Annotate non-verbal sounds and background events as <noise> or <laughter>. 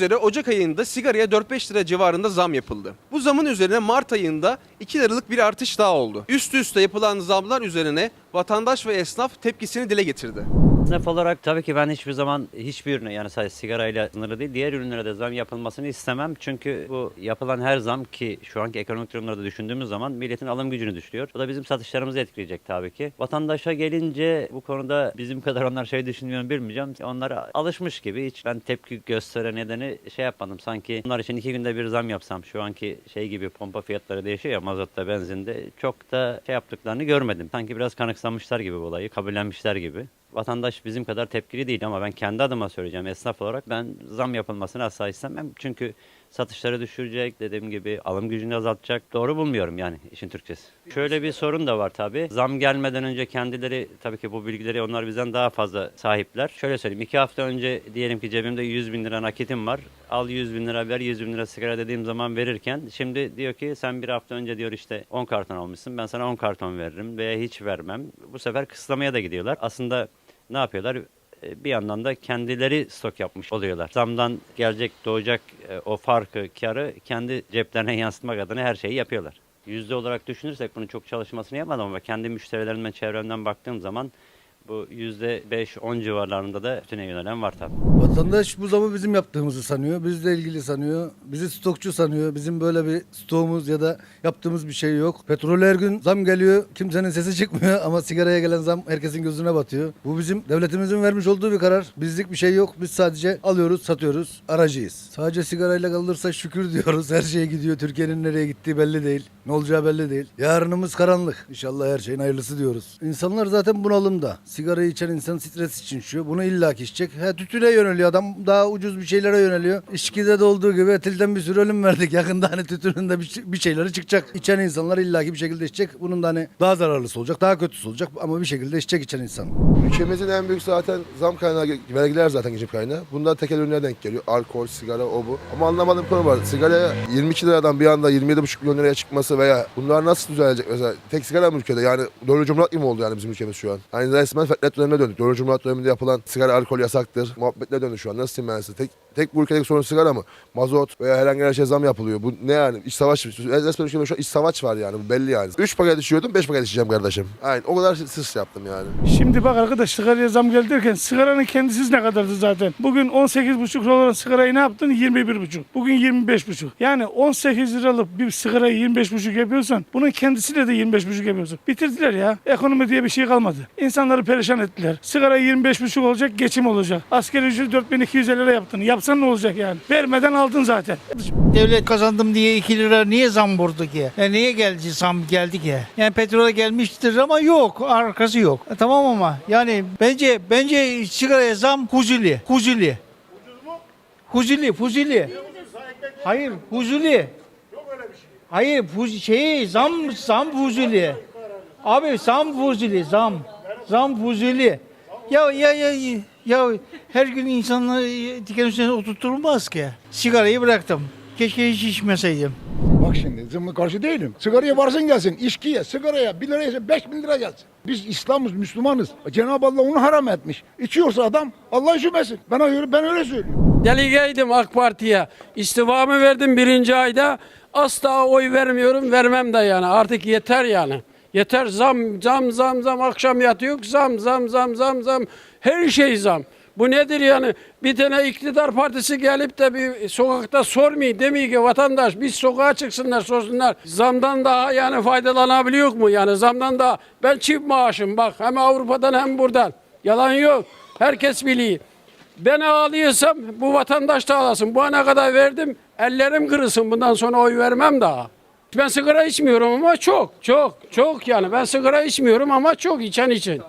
üzere Ocak ayında sigaraya 4-5 lira civarında zam yapıldı. Bu zamın üzerine Mart ayında 2 liralık bir artış daha oldu. Üst üste yapılan zamlar üzerine vatandaş ve esnaf tepkisini dile getirdi. Esnaf olarak tabii ki ben hiçbir zaman hiçbir ürüne yani sadece sigarayla sınırlı değil diğer ürünlere de zam yapılmasını istemem. Çünkü bu yapılan her zam ki şu anki ekonomik durumlarda düşündüğümüz zaman milletin alım gücünü düşürüyor. Bu da bizim satışlarımızı etkileyecek tabii ki. Vatandaşa gelince bu konuda bizim kadar onlar şey düşünmüyor bilmeyeceğim. Onlar alışmış gibi hiç ben tepki gösteren nedeni şey yapmadım. Sanki onlar için iki günde bir zam yapsam şu anki şey gibi pompa fiyatları değişiyor ya mazotta benzinde çok da şey yaptıklarını görmedim. Sanki biraz kanıksanmışlar gibi bu olayı kabullenmişler gibi. Vatandaş bizim kadar tepkili değil ama ben kendi adıma söyleyeceğim esnaf olarak ben zam yapılmasını asla istemem. Çünkü satışları düşürecek dediğim gibi alım gücünü azaltacak. Doğru bulmuyorum yani işin Türkçesi. Şöyle bir sorun da var tabii. Zam gelmeden önce kendileri tabii ki bu bilgileri onlar bizden daha fazla sahipler. Şöyle söyleyeyim iki hafta önce diyelim ki cebimde 100 bin lira nakitim var. Al 100 bin lira ver 100 bin lira sigara dediğim zaman verirken şimdi diyor ki sen bir hafta önce diyor işte 10 karton almışsın ben sana 10 karton veririm veya hiç vermem. Bu sefer kısıtlamaya da gidiyorlar. Aslında ne yapıyorlar? E, Bir yandan da kendileri stok yapmış oluyorlar. Zamdan gelecek doğacak e, o farkı, karı kendi ceplerine yansıtmak adına her şeyi yapıyorlar. Yüzde olarak düşünürsek bunun çok çalışmasını yapmadım ama kendi müşterilerimden, çevremden baktığım zaman bu yüzde 5-10 civarlarında da üstüne yönelen var tabii. Vatandaş bu zamı bizim yaptığımızı sanıyor. Bizle ilgili sanıyor. Bizi stokçu sanıyor. Bizim böyle bir stoğumuz ya da yaptığımız bir şey yok. Petrol her gün zam geliyor. Kimsenin sesi çıkmıyor <laughs> ama sigaraya gelen zam herkesin gözüne batıyor. Bu bizim devletimizin vermiş olduğu bir karar. Bizlik bir şey yok. Biz sadece alıyoruz, satıyoruz. Aracıyız. Sadece sigarayla kalırsa şükür diyoruz. Her şey gidiyor. Türkiye'nin nereye gittiği belli değil. Ne olacağı belli değil. Yarınımız karanlık. İnşallah her şeyin hayırlısı diyoruz. İnsanlar zaten bunalımda. Sigarayı içen insan stres için içiyor. Bunu illaki içecek. Ha, tütüne yöneliyor adam. Daha ucuz bir şeylere yöneliyor. İçkide de olduğu gibi etilden bir sürü ölüm verdik. <laughs> Yakında hani tütünün bir, bir şeyleri çıkacak. İçen insanlar illaki bir şekilde içecek. Bunun da hani daha zararlısı olacak. Daha kötüsü olacak. Ama bir şekilde içecek içen insan. Ülkemizin en büyük zaten zam kaynağı vergiler zaten geçim kaynağı. Bunlar tekel ürünlere denk geliyor. Alkol, sigara, o bu. Ama anlamadığım konu var. Sigaraya 22 liradan bir anda 27,5 milyon liraya çıkması veya bunlar nasıl düzelecek mesela? Tek sigara mı ülkede? Yani Dördüncü Cumhuriyet gibi oldu yani bizim ülkemiz şu an. Yani resmen fetret dönemine döndük. Dördüncü Cumhuriyet döneminde yapılan sigara, alkol yasaktır. Muhabbetine döndü şu an. Nasıl diyeyim ben size? Tek, tek bu ülkedeki sorun sigara mı? Mazot veya herhangi bir şey zam yapılıyor. Bu ne yani? İç savaş. Resmen ülkemde şu an iç savaş var yani. Bu belli yani. 3 paket içiyordum 5 paket içeceğim kardeşim. Aynen o kadar sıs yaptım yani. Şimdi bak arkadaş sigaraya zam geldi sigaranın kendisi ne kadardı zaten? Bugün 18,5 lira olan sigarayı ne yaptın? 21,5. Bugün 25,5. Yani 18 liralık bir sigarayı 25,5 yapıyorsan bunun kendisiyle de 25,5 yapıyorsun. Bitirdiler ya. Ekonomi diye bir şey kalmadı. İnsanları perişan ettiler. Sigara 25,5 olacak, geçim olacak. Asgari ücret 4250 lira yaptın. Yapsan ne olacak yani? Vermeden aldın zaten. Devlet kazandım diye 2 lira niye zam vurdu ki? Ya niye geldi zam geldi ki? Yani petrole gelmiştir ama yok arkası yok. E, tamam ama yani bence bence sigaraya zam huzuli. Huzuli. Huzuli, fuzuli. Hayır, huzuli. Hayır, şey zam zam fuzuli. Abi zam fuzuli, zam. Zam fuzuli. Ya ya ya ya her gün insanlar diken üstüne oturtulmaz ki. Sigarayı bıraktım. Keşke hiç içmeseydim. Bak şimdi zımlı karşı değilim. Sigaraya varsın gelsin, içkiye, sigaraya 1 lira yese 5 bin lira gelsin. Biz İslam'ız, Müslümanız. Cenab-ı Allah onu haram etmiş. İçiyorsa adam Allah üşümesin. Ben öyle, ben öyle söylüyorum. Delegeydim AK Parti'ye. İstifamı verdim birinci ayda. Asla oy vermiyorum, vermem de yani. Artık yeter yani. Yeter zam, zam, zam, zam. Akşam yatıyor zam, zam, zam, zam, zam. Her şey zam. Bu nedir yani? Bir tane iktidar partisi gelip de bir sokakta sormuyor. Demiyor ki vatandaş biz sokağa çıksınlar sorsunlar. Zamdan daha yani faydalanabiliyor mu? Yani zamdan daha ben çift maaşım bak hem Avrupa'dan hem buradan. Yalan yok. Herkes biliyor. Ben ağlıyorsam bu vatandaş da ağlasın. Bu ana kadar verdim. Ellerim kırılsın. Bundan sonra oy vermem daha. Ben sigara içmiyorum ama çok, çok, çok yani. Ben sigara içmiyorum ama çok içen için.